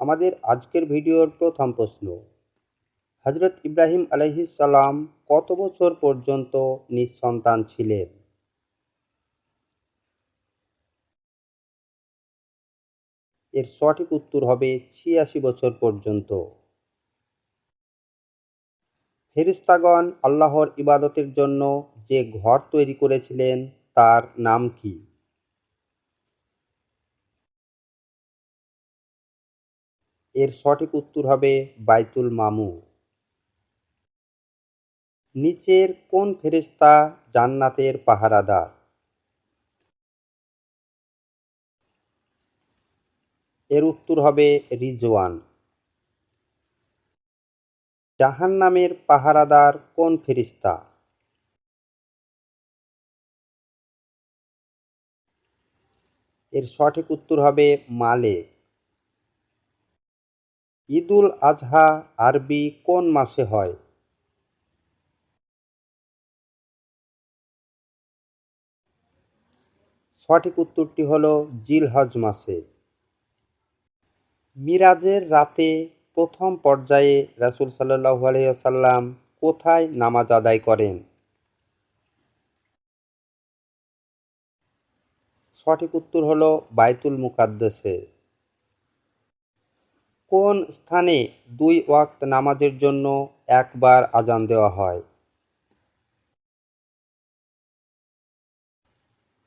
আমাদের আজকের ভিডিওর প্রথম প্রশ্ন। হজরত ইব্রাহিম সালাম কত বছর পর্যন্ত নিঃসন্তান ছিলেন? এর সঠিক উত্তর হবে ছিয়াশি বছর পর্যন্ত। ফেরেশতাগণ আল্লাহর ইবাদতের জন্য যে ঘর তৈরি করেছিলেন, তার নাম কি? এর সঠিক উত্তর হবে বাইতুল মামু। নিচের কোন ফেরেশতা জান্নাতের পাহারাদার? এর উত্তর হবে রিজওয়ান। জাহান্নামের পাহারাদার কোন ফেরেশতা? এর সঠিক উত্তর হবে মালেক। ঈদুল আজহা আরবি কোন মাসে হয়? সঠিক উত্তরটি হল জিলহজ মাসে। মিরাজের রাতে প্রথম পর্যায়ে রাসূল সাল্লাল্লাহু আলাইহি ওয়াসাল্লাম কোথায় নামাজ আদায় করেন? সঠিক উত্তর হল বাইতুল মুকাদ্দাসে। কোন স্থানে দুই ওয়াক্ত নামাজের জন্য একবার আজান দেওয়া হয়?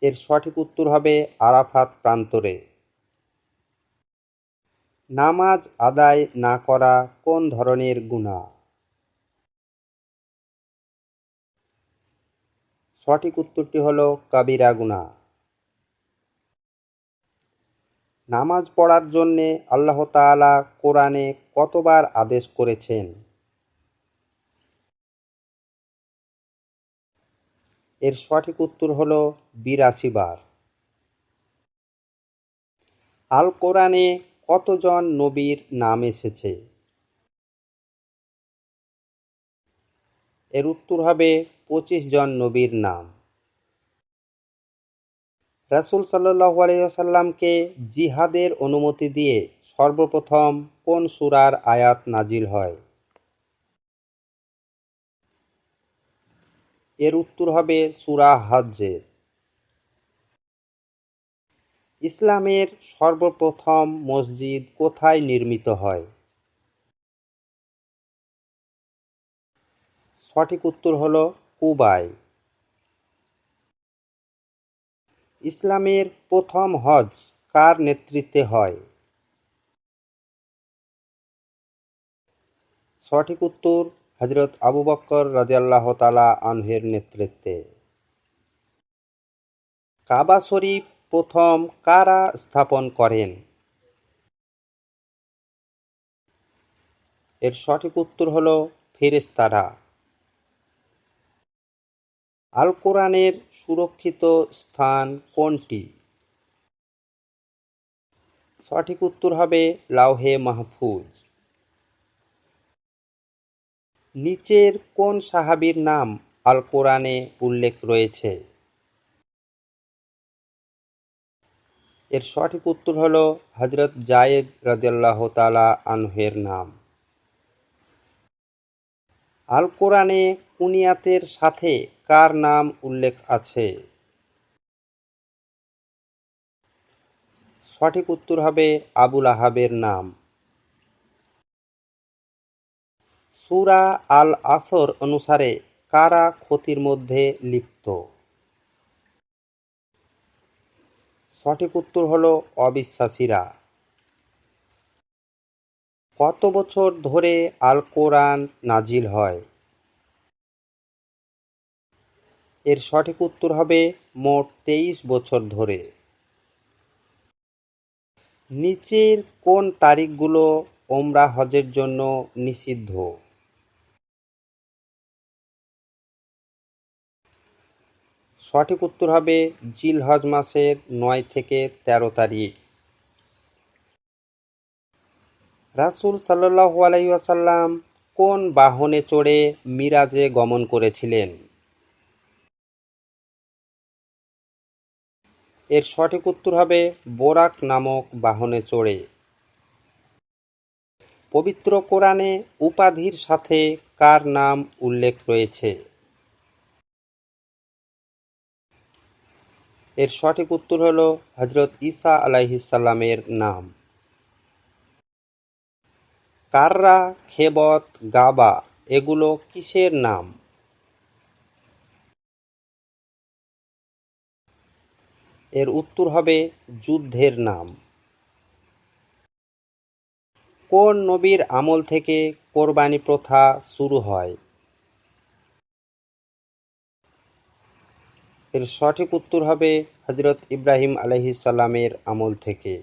এর সঠিক উত্তর হবে আরাফাত প্রান্তরে। নামাজ আদায় না করা কোন ধরনের গুনাহ? সঠিক উত্তরটি হল কাবিরা গুনাহ। নামাজ পড়ার জন্যে আল্লাহ তাআলা কোরআনে কতবার আদেশ করেছেন? এর সঠিক উত্তর হল বিরাশি বার। আল কোরআনে কতজন নবীর নাম এসেছে? এর উত্তর হবে পঁচিশ জন নবীর নাম। রাসূল সাল্লাল্লাহু আলাইহি ওয়াসাল্লামকে জিহাদের অনুমতি দিয়ে সর্বপ্রথম কোন সূরার আয়াত নাজিল হয়? এর উত্তর হবে সূরা হজ্জের। ইসলামের সর্বপ্রথম মসজিদ কোথায় নির্মিত হয়? সঠিক উত্তর হল কুবায়। ইসলামের প্রথম হজ কার নেতৃত্বে হয়? সঠিক উত্তর হজরত আবু বক্কর রাদিয়াল্লাহ তালা আনহের নেতৃত্বে। কাবা শরীফ প্রথম কারা স্থাপন করেন? এর সঠিক উত্তর হল ফেরেশতারা। আল কোরআনের সুরক্ষিত স্থান কোনটি? সঠিক উত্তর হবে লাউহে মাহফুজ। নিচের কোন সাহাবীর নাম আল কোরআনে উল্লেখ রয়েছে? এর সঠিক উত্তর হল হজরত জায়েদ রাদিয়াল্লাহ তালা আনহের নাম। আল কোরআনে কুনিয়াতের সাথে কার নাম উল্লেখ আছে? সঠিক উত্তর হবে আবুল আহাবের নাম। সুরা আল আসর অনুসারে কারা ক্ষতির মধ্যে লিপ্ত? সঠিক উত্তর হল অবিশ্বাসীরা। কত বছর ধরে আল কোরআন নাজিল হয়? এর সঠিক উত্তর হবে মোট তেইশ বছর ধরে। নিচের কোন তারিখগুলো ওমরা হজের জন্য নিষিদ্ধ? সঠিক উত্তর হবে জিল হজ মাসের নয় থেকে তেরো তারিখ। রাসূল সাল্লাল্লাহু আলাইহি ওয়াসাল্লাম কোন বাহনে চড়ে মিরাজে গমন করেছিলেন? এর সঠিক উত্তর হবে বোরাক নামক বাহনে চড়ে। পবিত্র কোরআনে উপাধির সাথে কার নাম উল্লেখ রয়েছে? এর সঠিক উত্তর হল হজরত ঈসা আলাইহিসাল্লামের নাম। কাররা, খেবত, গাবা, এগুলো কিসের নাম? এর উত্তর হবে যুদ্ধের নাম। কোন নবীর আমল থেকে কোরবানি প্রথা শুরু হয়? এর সঠিক উত্তর হবে হজরত ইব্রাহিম আলহিসাল্লামের আমল থেকে।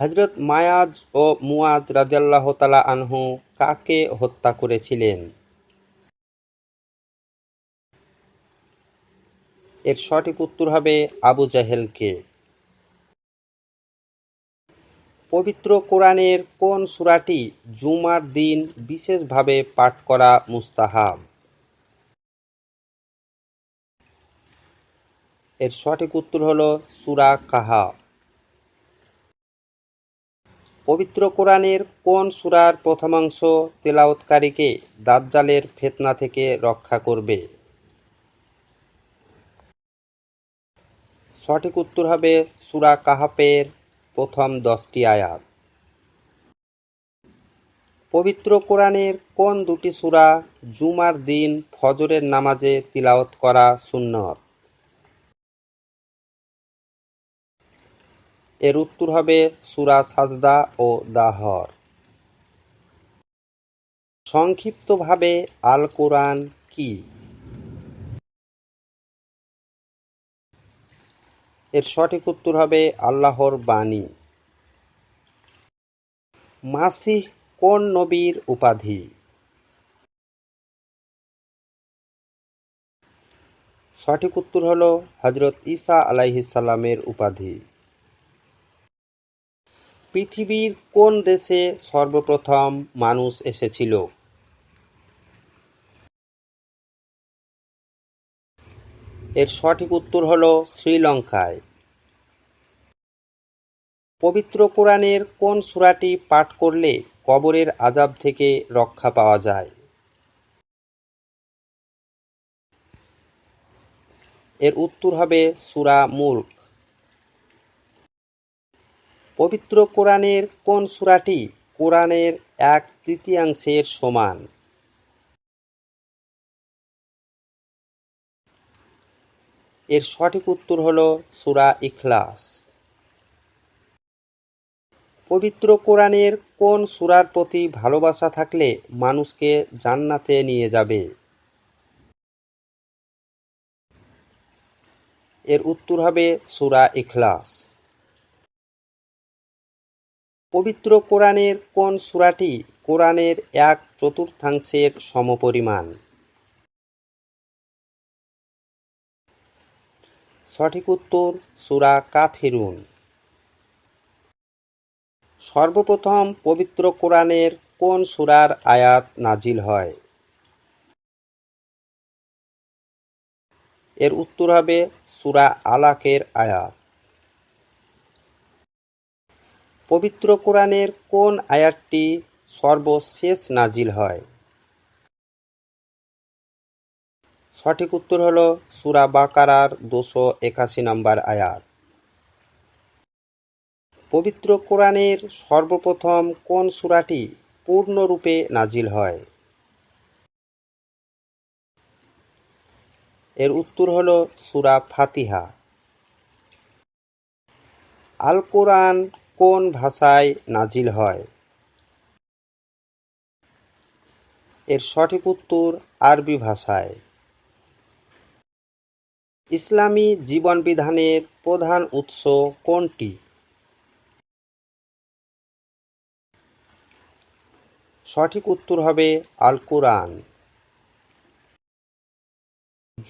হজরত মায়াজ ও মুয়াজ রাজিয়াল্লাহ তালা আনহু কাকে হত্যা করেছিলেন? এর সঠিক উত্তর হবে আবু জাহেলকে। পবিত্র কোরআনের কোন সূরাটি জুমার দিন বিশেষভাবে পাঠ করা মুস্তাহাব? এর সঠিক উত্তর হল সূরা কাহা পবিত্র কোরআনের কোন সূরার প্রথমাংশ তেলাওয়াতকারীকে দাজ্জালের ফেতনা থেকে রক্ষা করবে? সঠিক উত্তর হবে সুরা কাহাপের প্রথম দশটি আয়াত। পবিত্র কোরআনের কোন দুটি সুরা জুমার দিন ফজরের নামাজে তিলাওত করা সুন্নত? এর উত্তর হবে সুরা সাজদা ও দাহর। সংক্ষিপ্তভাবে আল কোরআন কি? এর সঠিক উত্তর হবে আল্লাহর বাণী। মাসিহ কোন নবীর উপাধি? সঠিক উত্তর হল হজরত ঈসা আলাইহিসাল্লামের উপাধি। পৃথিবীর কোন দেশে সর্বপ্রথম মানুষ এসেছিল? এর সঠিক উত্তর হল শ্রীলঙ্কায়। পবিত্র কোরআনের কোন সূরাটি পাঠ করলে কবরের আজাব থেকে রক্ষা পাওয়া যায়? এর উত্তর হবে সূরা মুল্ক। পবিত্র কোরআনের কোন সূরাটি কোরআনের এক তৃতীয়াংশের সমান? এর সঠিক উত্তর হল সূরা ইখলাস। পবিত্র কোরআনের কোন সূরার প্রতি ভালোবাসা থাকলে মানুষকে জান্নাতে নিয়ে যাবে? এর উত্তর হবে সূরা ইখলাস। পবিত্র কোরআনের কোন সূরাটি কোরআনের এক চতুর্থাংশের সমপরিমাণ? সঠিক উত্তর সূরা কাফিরুন। সর্বপ্রথম পবিত্র কোরআনের কোন সুরার আয়াত নাজিল হয়? এর উত্তর হবে সূরা আলাকের আয়াত। পবিত্র কোরআনের কোন আয়াতটি সর্বশেষ নাজিল হয়? সঠিক উত্তর হল সূরা বাকারার দুশো একাশি নম্বর আয়াত। পবিত্র কোরআনের সর্বপ্রথম কোন সূরাটি পূর্ণরূপে নাজিল হয়? এর উত্তর হল সুরা ফাতিহা। আল কোরআন কোন ভাষায় নাজিল হয়? এর সঠিক উত্তর আরবি ভাষায়। ইসলামী জীবন বিধানের প্রধান উৎস কোনটি? সঠিক উত্তর হবে আল কোরআন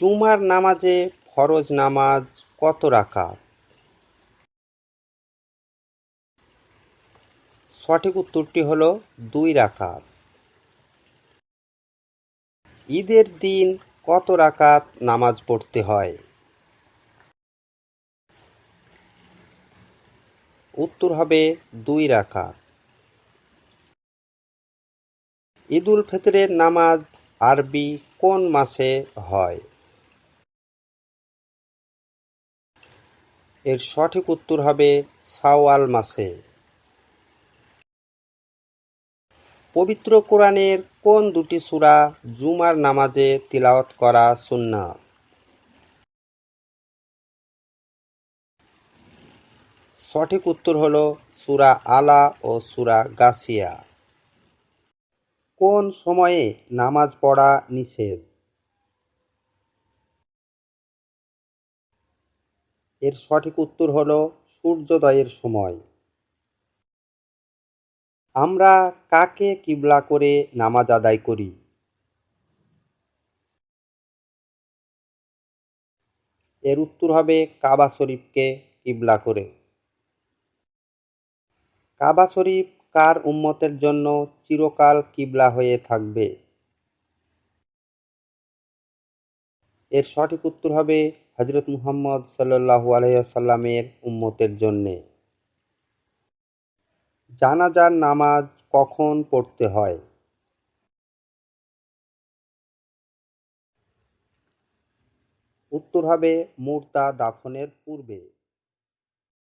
জুমার নামাজে ফরজ নামাজ কত রাকাত? সঠিক উত্তরটি হল দুই রাকাত। ঈদের দিন কত রাকাত নামাজ পড়তে হয়? উত্তর হবে দুই রাকাত। ঈদ উল ফিতরের নামাজ আরবি কোন মাসে হয়? এর সঠিক উত্তর হবে সাওয়াল মাসে। পবিত্র কোরআনের কোন দুটি সূরা জুমার নামাজে তিলাওয়াত করা সুন্নাত সঠিক উত্তর হল সুরা আলা ও সুরা গাসিয়া। কোন সময়ে নামাজ পড়া নিষেধ? এর সঠিক উত্তর হল সূর্যোদয়ের সময়। আমরা কাকে কিবলা করে নামাজ আদায় করি? এর উত্তর হবে কাবা শরীফকে কিবলা করে। কাবা শরীফ কার উম্মতের জন্য চিরকাল কিবলা হয়ে থাকবে? এর সঠিক উত্তর হবে হজরত মুহাম্মদ সাল্লাল্লাহু আলাইহি সাল্লামের উম্মতের জন্যে। জানাজার নামাজ কখন পড়তে হয়? উত্তর হবে মুর্দা দাফনের পূর্বে।